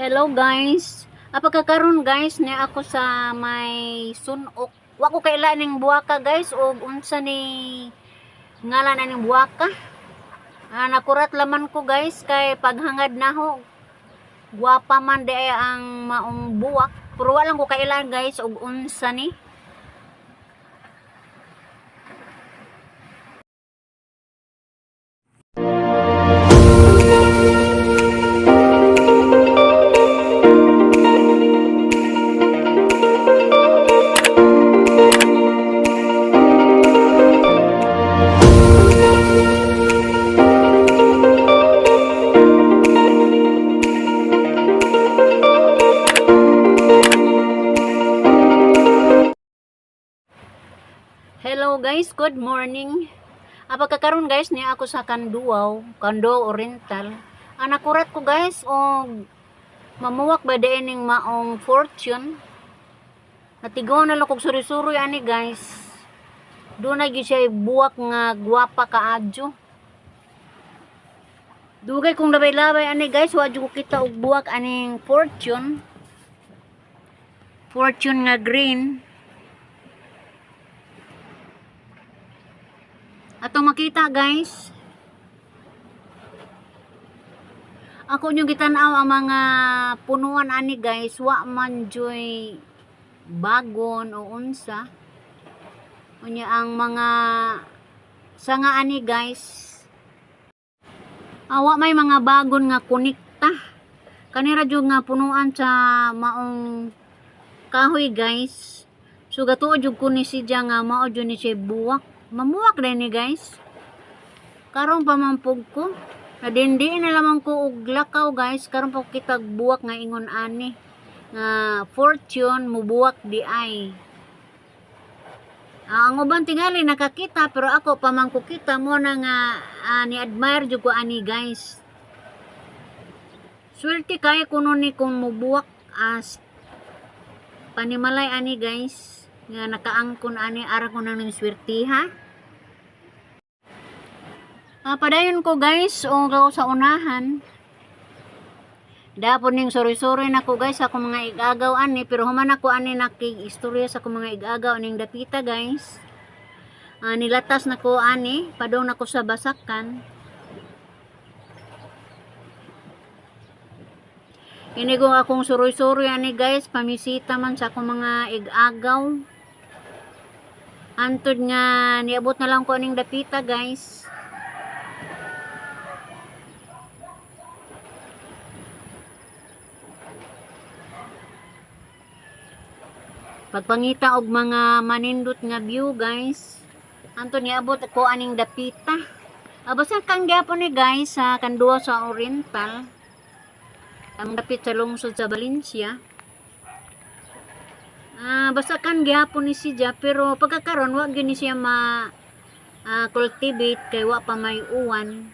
Hello guys. Apagkakaroon guys ni ako sa may sunok. Wa ko kaila ning buwaka guys og unsa ni ngalan aning buwaka. Ah, nakurat laman ko guys kay paghangad naho guwapa man di ang maong buwak. Pero wala ko kaila guys og unsa ni. Hello guys, good morning. Apagkakaroon guys ni ako sa Kanduaw, Kando Oriental. Ang ko guys og mamuwak ba din ning maong fortune. Natigaw na lang kog suri-suri ani guys. Doon na gyud siya buwak nga gwapa kaadyo. Dugay kong labay-labay ani guys, wa ko kita og buwak aning fortune. Fortune nga green. Atong makita guys. Ako yung gitanaw ang mga punuan ani guys, wa man joy bagon o unsa. Unya ang mga sanga ani guys. Awa may mga bagon nga kunikta. Kanira jud nga punuan sa maong kahoy guys. So gatuo jud ko ni si nga mao jud ni siya buwak. Mamuwak din ni guys. Karon pamampog ko. Nadindi na lamang ko og lakaw guys. Karon pa ko kitag buwak nga ingon ani. Nga fortune mubuwak di ay. Ah, ang uban tingali nakakita pero ako pamangko kita mo na nga ah, ni admire jud ko ani guys. Swerte kay kuno ni kung mubuwak as panimalay ani guys nga nakaangkon ani ara ko nang ning swerte ha. Ah, padayon ko guys o sa unahan. Dapon ning sorry-sorry na ko guys ako mga igagaw ani pero human ako ani nakig istorya sa ako mga igagaw ning dapita guys. Ah, nilatas na ko ani padong na ko sa basakan. Ini ko akong suroy-suroy ani guys, pamisita man sa akong mga igagaw. Antod nga niabot na lang ko aning dapita guys. Pagpangita og mga manindot nga view guys. Antod niabot ko aning dapita. Abasan kang gyapon ni guys sa kanduwa sa Oriental. Ang dapit sa lungsod sa Valencia. Ah, basta kan gyapon ni siya pero pagkakaron wa gyud ni siya ma ah, cultivate kay wa pa may uwan.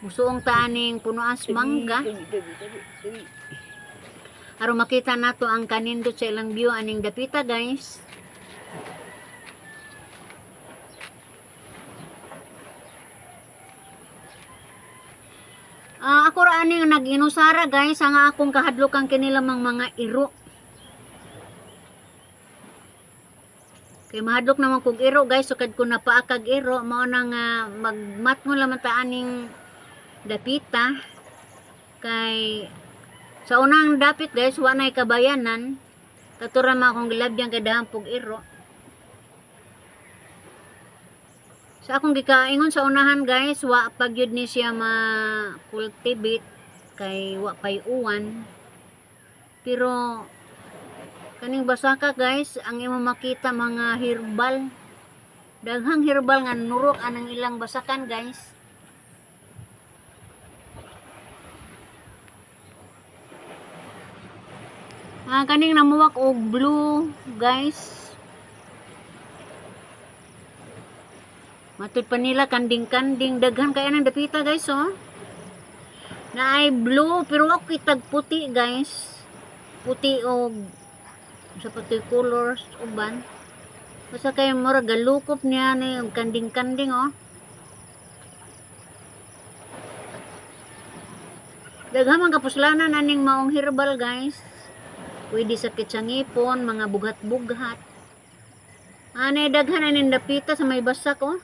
Musuong taaning punuas mangga. Aron makita nato ang kanindot sa ilang view aning dapita guys. Ah, ako ra ani nga nag-inusara guys ang akong kahadlokang kinilamang mga iro. Kay mahadlok naman kog iro guys sukad ko napaakag iro mao na nga magmat mo lamang ta aning dapita kay sa unang dapit guys wa nay kabayanan katura ma akong gilabyan kay dahang pog iro. Sa akong gikaingon sa unahan guys, wa pag yun ni siya ma-cultivate kay wa pay uwan. Pero kaning basaka guys, ang imo makita mga herbal. Daghang herbal nga nurok anang ilang basakan guys. Ah, kaning namuwak og blue guys. Matod pa nila kanding-kanding daghan kaya nang dapita guys oh. Na ay blue pero ako kitag puti guys. Puti og sa puti colors uban. Basta kay mura galukop niya ni og kanding-kanding oh. Daghamang kapuslanan aning maong herbal guys. Pwede sakit sa ngipon, mga bugat-bugat. Anay daghan aning dapita sa may basak oh.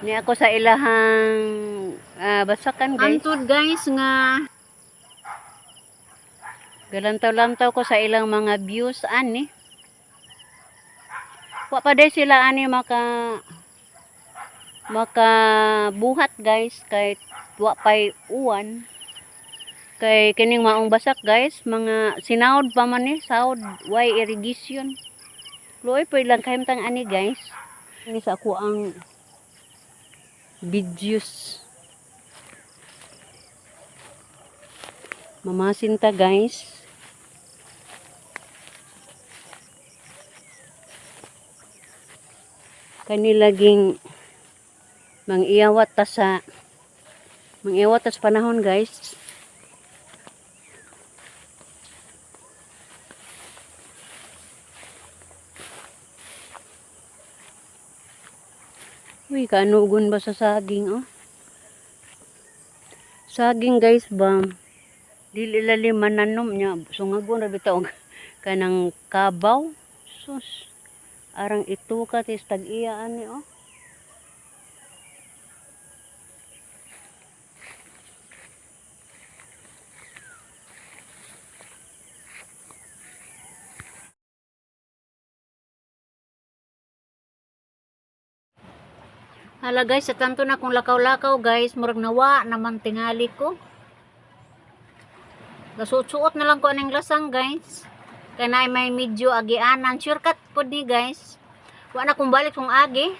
Ni ako sa ilahang ah, basakan guys. Antod guys nga Galantaw-lantaw ko sa ilang mga views ani. Wa pa day sila ani maka maka buhat guys kay wa pay uwan. Kay kining maong basak guys, mga sinawd pa man ni, sawd way irrigation. Luoy pa ilang kahimtang ani guys. Ini sa ako ang videos. Mamasinta guys. Kanilaging mangiawat ta sa mangiawat ta sa panahon guys. Uy, kanugon ba sa saging, oh? Saging, guys, ba? Dili lalim mananom niya. Sungagon, rabi taong kanang kabaw. Sus. Arang ito ka, tis tag-iyaan ni, oh. Hala guys, sa tanto na kung lakaw-lakaw guys, murag nawa naman tingali ko. Gasuot-suot na lang ko aning lasang guys. Kaya na may medyo agianan. Shortcut po ni guys. Wa na kung balik kung agi.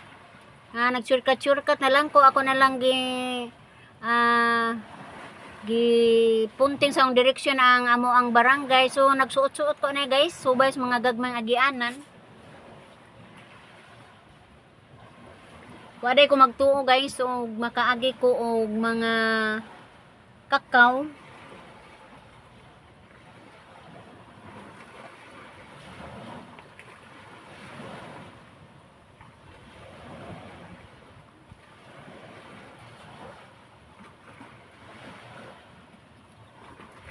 Ah, nag-shortcut-shortcut na lang ko. Ako na lang gi... Ah... gi punting sa direksyon ang amo ang barangay. So, nagsuot-suot ko na guys. Subay sa mga gagmang agianan. Waday ko magtuo guys o makaagi ko og mga kakao.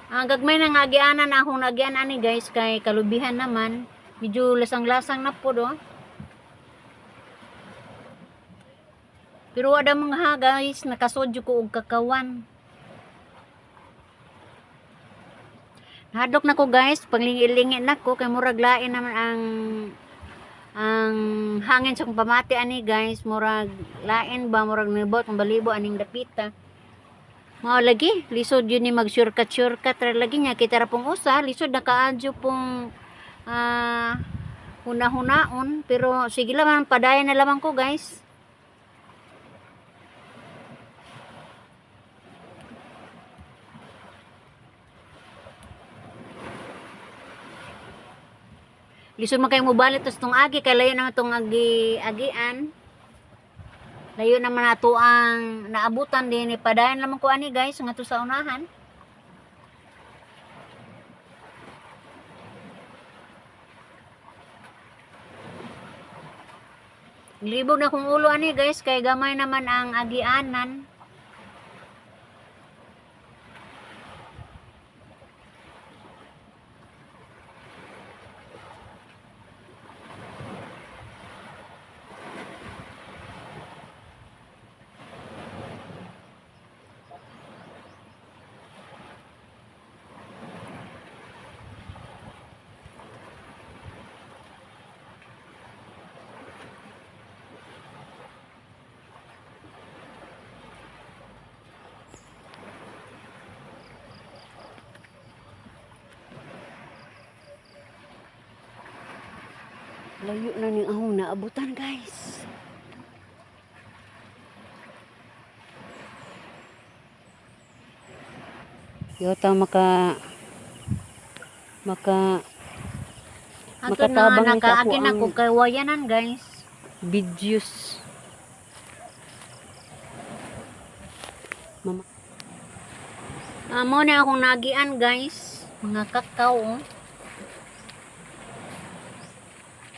Ang gagmay na nga agianan akong nagianan ni guys kay kalubihan naman. Medyo lasang-lasang na po do. Pero wala mga ha guys, nakasodyo ko og kakawan. Hadok na ko guys, panglingi-lingi na ko kay murag lain naman ang ang hangin sa pamati ani guys, murag lain ba murag nibot kung balibo aning dapita. Mao lagi, lisod yun ni mag shortcut shortcut ra lagi niya kita ra pong usa, lisod na kaadyo pong ah huna-hunaon pero sige lang padayon na lamang ko guys. Lisod man kayo mubalit tos tong agi kay layo naman tong agi agian. Layo naman nato ang naabutan din padayon lamang ko ani guys nga to sa unahan. Libog na kong ulo ani guys kay gamay naman ang agianan. layo na ning ahong naabutan guys. Yota maka maka Akin makatabang na, naka, akin na kung guys. Videos. Mama. Amo ah, na akong nagian guys. Mga kakao. oh.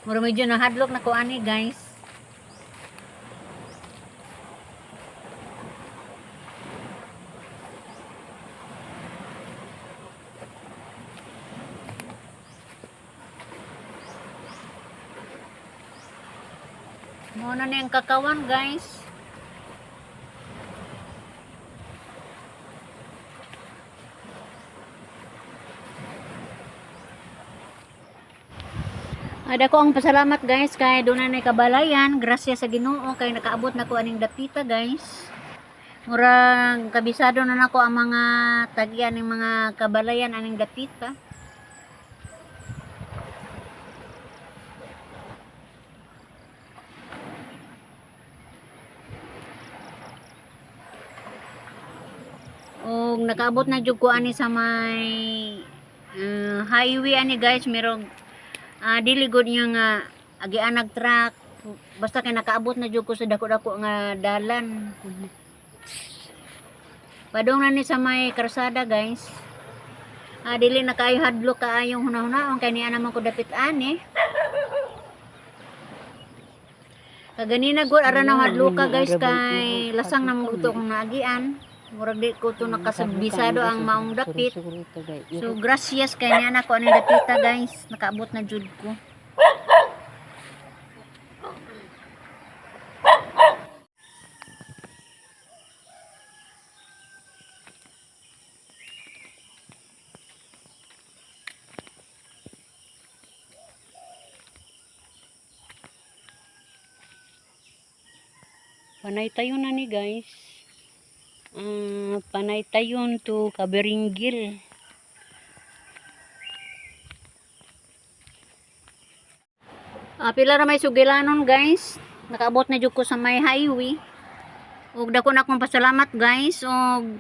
Mura medyo nahadlok na ko ani guys. Muna na yung kakawan guys. Ada ko ang pasalamat guys kay doon na kabalayan. Grasya sa Ginoo kay nakaabot na ko aning dapita guys. Murang kabisado na nako ang mga tagyan ng mga kabalayan aning dapita. Og nakaabot na jud ko ani sa may ah, highway ani guys merong ah dili gud niya nga agian nag truck. Basta kay nakaabot na jud ko sa dako-dako nga dalan. Padong na ni sa may karsada guys. Ah dili na kaayo hadlok kaayong hunahuna kay niya naman ko dapit ani. Kaganina gud ara na hadlok ka guys kay lasang na muto kong naagian murag di ko to nakasabisado ang maong dapit So, gracias kay niya na ko ang dapita guys. Nakaabot na jud ko. Panay tayo na ni guys. Ah, panay tayon to kaberingil. Ah, pila ra may sugilanon guys. Nakaabot na jud ko sa may highway. Ug dako na akong pasalamat guys. Ug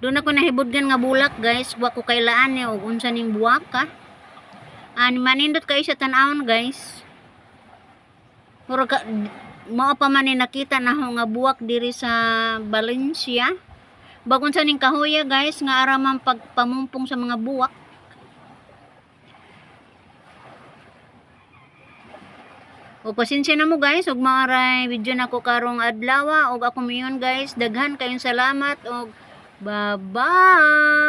doon ako nahibudgan nga bulak guys. Wa ko kailaan ni ug unsa ning buwaka. Ani manindot kay sa tan-awon guys. Mura ka mao pa man nakita na ho nga buwak diri sa Valencia. Bagon sa ning kahoya guys nga aramang pagpamumpong sa mga buwak. O pasensya na mo guys, ug maaray video na ko karong adlaw ug ako miyon guys, daghan kayong salamat ug bye-bye.